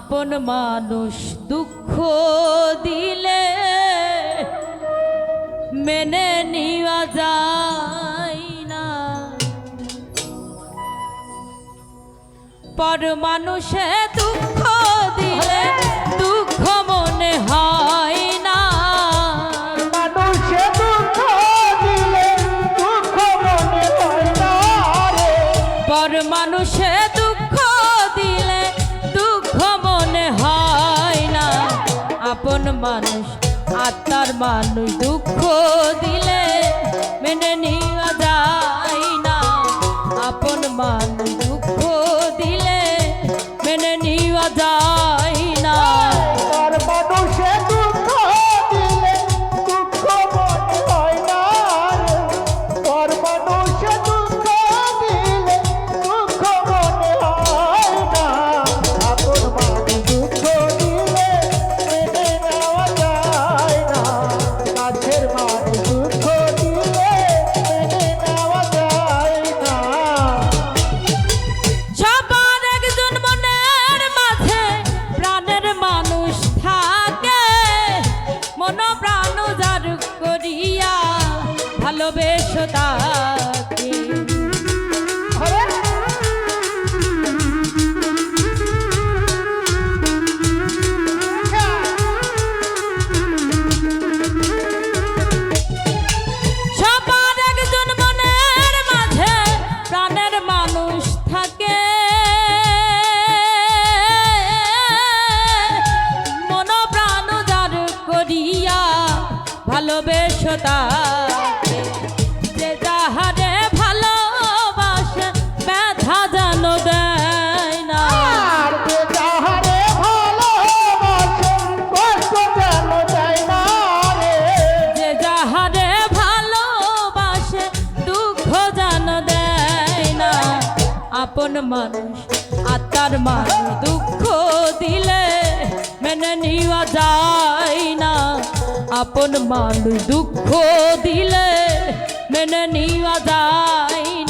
আপন মানুষ দুঃখ দিলে মেনে নেওয়া যায় না। পর মানুষে দুঃখ দিলে দুঃখ মনে হয় না। মানুষে দুঃখ দিলে দুঃখ মনে হয় না পর মানুষে দুঃখ আপন মানুষ, আত্মার মানুষ দুঃখ দিলে মেনে নেওয়া যায় না। আপন মানুষ দুঃখ দিলে মেনে নেওয়া যায় আপন মানুষ আত্মার মানুষ দুঃখ দিলে মেনে নেওয়া যায় না। আপন মানুষ দুঃখ দিলে মেনে নেওয়া যায় না।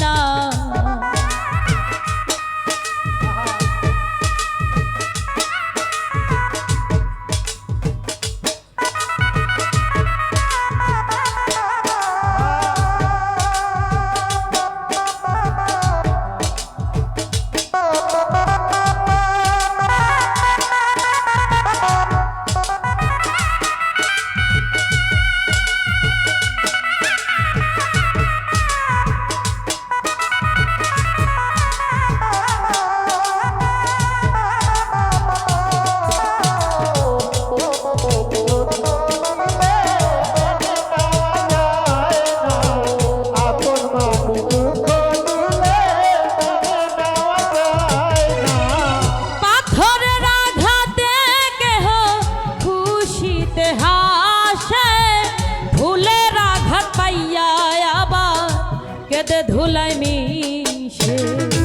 কেঁদে ধুলাই মিশে।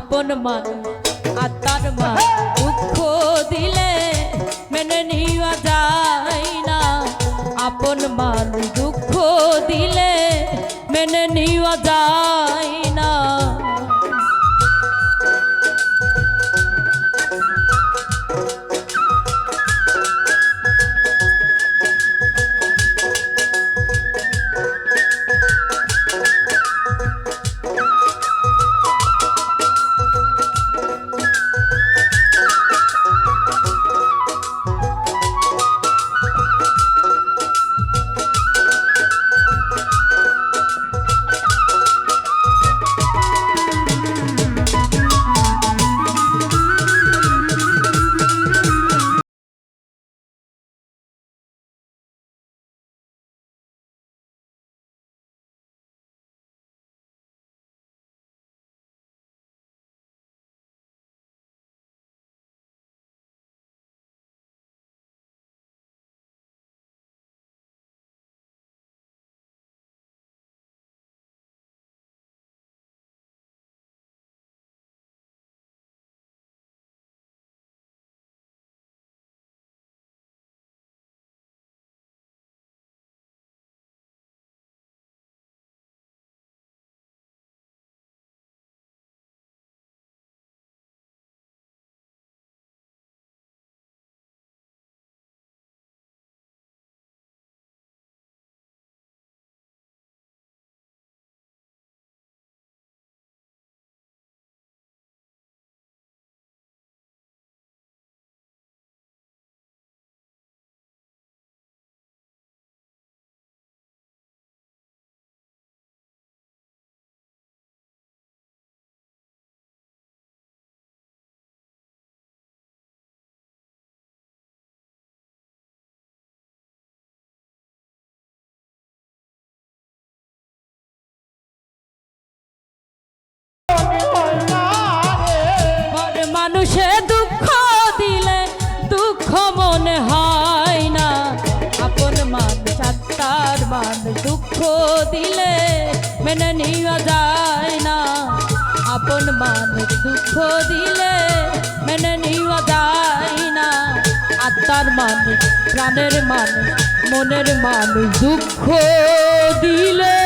আপন মান আত্মার মান দুঃখ দিলে মেনে নেওয়া যায় না। আপন মান দুঃখ দিলে মেনে নেওয়া যায় মেনে নেওয়া যায় না। আপন মানুষ দুঃখ দিলে মেনে নেওয়া যায় না। আত্মার মানুষ প্রাণের মানুষ মনের মানুষ দুঃখ দিলে